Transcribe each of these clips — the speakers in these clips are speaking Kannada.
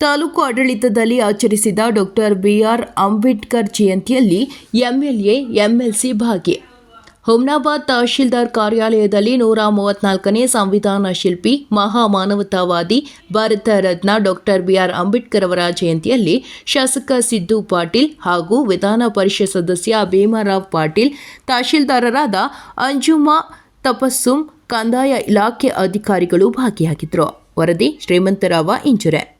ತಾಲೂಕು ಆಡಳಿತದಲ್ಲಿ ಆಚರಿಸಿದ ಡಾಕ್ಟರ್ ಬಿಆರ್ ಅಂಬೇಡ್ಕರ್ ಜಯಂತಿಯಲ್ಲಿ ಎಂಎಲ್ಎ, ಎಂಎಲ್ಸಿ ಭಾಗಿ. ಹುಮ್ನಾಬಾದ್ ತಹಶೀಲ್ದಾರ್ ಕಾರ್ಯಾಲಯದಲ್ಲಿ ನೂರ ಮೂವತ್ನಾಲ್ಕನೇ ಸಂವಿಧಾನ ಶಿಲ್ಪಿ ಮಹಾ ಮಾನವತಾವಾದಿ Bharat Ratna doctor B R Ambedkar ಅವರ ಜಯಂತಿಯಲ್ಲಿ ಶಾಸಕ ಸಿದ್ದು ಪಾಟೀಲ್ ಹಾಗೂ ವಿಧಾನ ಪರಿಷತ್ ಸದಸ್ಯ ಭೀಮರಾವ್ ಪಾಟೀಲ್, ತಹಶೀಲ್ದಾರರಾದ ಅಂಜುಮಾ ತಪಸ್ಸುಂ, ಕಂದಾಯ ಇಲಾಖೆ ಅಧಿಕಾರಿಗಳು ಭಾಗಿಯಾಗಿದ್ದರು. ವರದಿ ಶ್ರೀಮಂತರಾವ ಇಂಚುರೆ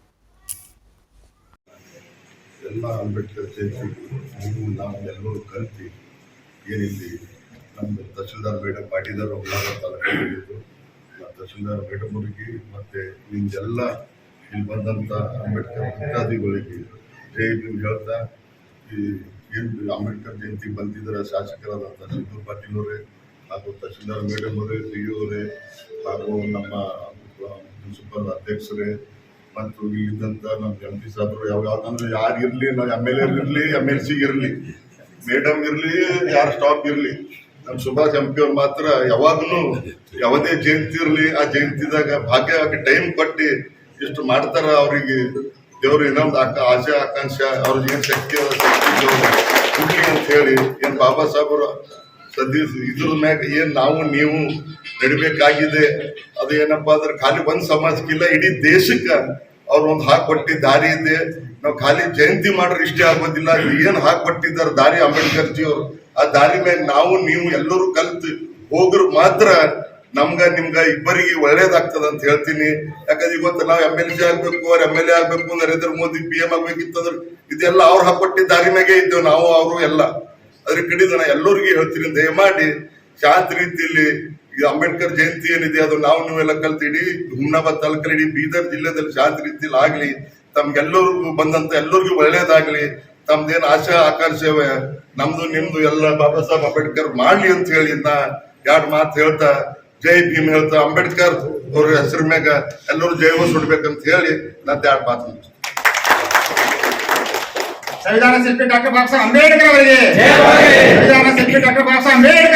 ಎಲ್ಲ ಅಂಬೇಡ್ಕರ್ ಜಯಂತಿ ನೀವು ನಾವು ಎಲ್ಲರೂ ಕಲ್ತು ಏನಿಲ್ಲಿ ನಮ್ಮ ತಹಸೀಲ್ದಾರ್ ಮೇಡಮ್ ಪಾಟೀದಾರ್ ಒಬ್ಬರಾಗ ತಹಸೀಲ್ದಾರ್ ಮೇಡಮ್ ಅವರಿಗೆ ಮತ್ತು ನಿಮ್ದೆಲ್ಲ ಇಲ್ಲಿ ಬಂದಂಥ ಅಂಬೇಡ್ಕರ್ ಭಕ್ತಾದಿಗಳಿಗೆ ಜೈ ನೀವು ಹೇಳ್ತಾ, ಈ ಏನು ಅಂಬೇಡ್ಕರ್ ಜಯಂತಿ ಬಂದಿದ್ದಾರೆ ಶಾಸಕರಾದಂಥ ಸಿದ್ದು ಪಾಟೀಲ್ ಅವರೇ ಹಾಗೂ ತಹಶೀಲ್ದಾರ್ ಮೇಡಮ್ ಅವರೇ ಡಿ ಅವರೇ ಹಾಗೂ ನಮ್ಮ ಮುನ್ಸಿಪಲ್ ಅಧ್ಯಕ್ಷರೇ ಮತ್ತು ಇಲ್ಲಿದ್ದಂಥ ನಮ್ಮ ಎಂ ಪಿ ಸಾಹೇಬರು ಯಾವ ಯಾವ್ದಂದ್ರೆ ಯಾರು ಇರಲಿ, ನಾವು ಎಂ ಎಲ್ ಎ ಇರಲಿ ಎಂ ಎಲ್ ಸಿ ಇರಲಿ ಮೇಡಮ್ ಇರಲಿ, ಯಾರು ಸ್ಟಾಪ್ ಇರಲಿ ನಮ್ಮ ಸುಭಾಷ್ ಎಂ ಪಿ ಅವ್ರು ಮಾತ್ರ ಯಾವಾಗಲೂ ಯಾವುದೇ ಜಯಂತಿ ಇರಲಿ, ಆ ಜಯಂತಿದಾಗ ಭಾಗ್ಯ ಟೈಮ್ ಕೊಟ್ಟು ಇಷ್ಟು ಮಾಡ್ತಾರ ಅವರಿಗೆ. ದೇವ್ರ ಇನ್ನೊಂದು ಆಕ ಆಸೆ, ಆಕಾಂಕ್ಷೆ, ಅವ್ರಿಗೆ ಏನು ಶಕ್ತಿ ಶಕ್ತಿ ಅಂತ ಹೇಳಿ ಏನು ಬಾಬಾ ಸಾಹೇಬರು ಸದ್ಯ ಇದ್ರ ಮ್ಯಾಗ ಏನ್ ನಾವು, ನೀವು ನಡಿಬೇಕಾಗಿದೆ ಅದು ಏನಪ್ಪಾ ಅಂದ್ರೆ ಖಾಲಿ ಒಂದ್ ಸಮಾಜಕ್ಕಿಲ್ಲ, ಇಡೀ ದೇಶಕ್ಕ ಅವ್ರು ಒಂದು ಹಾಕೊಟ್ಟಿ ದಾರಿ ಇದೆ. ನಾವು ಖಾಲಿ ಜಯಂತಿ ಮಾಡ್ರೆ ಇಷ್ಟೇ ಆಗೋದಿಲ್ಲ. ಏನು ಹಾಕೊಟ್ಟಿದ್ದಾರೆ ದಾರಿ ಅಂಬೇಡ್ಕರ್ ಜಿ ಅವರು. ಆ ದಾರಿ ಮೇಲೆ ನಾವು, ನೀವು ಎಲ್ಲರೂ ಕಲ್ತು ಹೋಗ್ರು ಮಾತ್ರ ನಮ್ಗ, ನಿಮ್ಗ ಇಬ್ಬರಿಗೆ ಒಳ್ಳೇದಾಗ್ತದ ಅಂತ ಹೇಳ್ತೀನಿ. ಯಾಕಂದ್ರೆ ಇವತ್ತು ನಾವು ಎಂ ಎಲ್ ಸಿ ಆಗ್ಬೇಕು, ಅವ್ರ ಎಂ ಎಲ್ ಎ ಆಗ್ಬೇಕು, ನರೇಂದ್ರ ಮೋದಿ ಪಿ ಎಂ ಆಗ್ಬೇಕಿತ್ತಂದ್ರೆ ಇದೆಲ್ಲ ಅವ್ರು ಹಾಕೊಟ್ಟಿದ್ದ ದಾರಿ ಮ್ಯಾಗೆ ಇದ್ದೇವೆ, ನಾವು, ಅವರು ಎಲ್ಲ. ಅದ್ರ ಕಡಿದ ನಾ ಎಲ್ಲರಿಗೂ ಹೇಳ್ತೀನಿ, ದಯಮಾಡಿ ಶಾಂತ ರೀತಿಯಲ್ಲಿ ಈ ಅಂಬೇಡ್ಕರ್ ಜಯಂತಿ ಏನಿದೆ ಅದು ನಾವು ನೀವೆಲ್ಲ ಕಲ್ತೀಡಿ. ಹುಮ್ನಾಬಾದ್ ತಾಲೂಕಲ್ಲಿ ಇಡೀ ಬೀದರ್ ಜಿಲ್ಲೆದಲ್ಲಿ ಶಾಂತಿ ರೀತಿಯಲ್ಲಿ ಆಗ್ಲಿ ತಮ್ಗೆಲ್ಲರಿಗೂ ಬಂದಂತ ಎಲ್ಲರಿಗೂ ಒಳ್ಳೇದಾಗ್ಲಿ ತಮ್ದೇನ್ ಆಶಾ ಆಕಾಂಕ್ಷೆ ಇವೆ, ನಮ್ದು ನಿಮ್ದು ಎಲ್ಲ ಬಾಬಾ ಸಾಹೇಬ್ ಅಂಬೇಡ್ಕರ್ ಮಾಡ್ಲಿ ಅಂತ ಹೇಳಿ ನಾ ಎರಡು ಮಾತು ಹೇಳ್ತಾ ಜೈ ಭೀಮ್ ಹೇಳ್ತಾ ಅಂಬೇಡ್ಕರ್ ಅವ್ರ ಹೆಸರು ಮ್ಯಾಗ ಎಲ್ಲರೂ ಜೈವ ಸುಡ್ಬೇಕಂತ ಹೇಳಿ ನಂದು ಎರಡು ಮಾತು. ಸಂವಿಧಾನ ಶಿಲ್ಪಿ ಡಾಕ್ಟರ್ ಬಾಬಾ ಸಾಹೇಬ್ ಅಂಬೇಡ್ಕರ್ ಅವರಿಗೆ. ಸಂವಿಧಾನ ಶಿಲ್ಪಿ ಡಾಕ್ಟರ್ ಬಾಬಾ ಸಾಹೇಬ್ ಅಂಬೇಡ್ಕರ್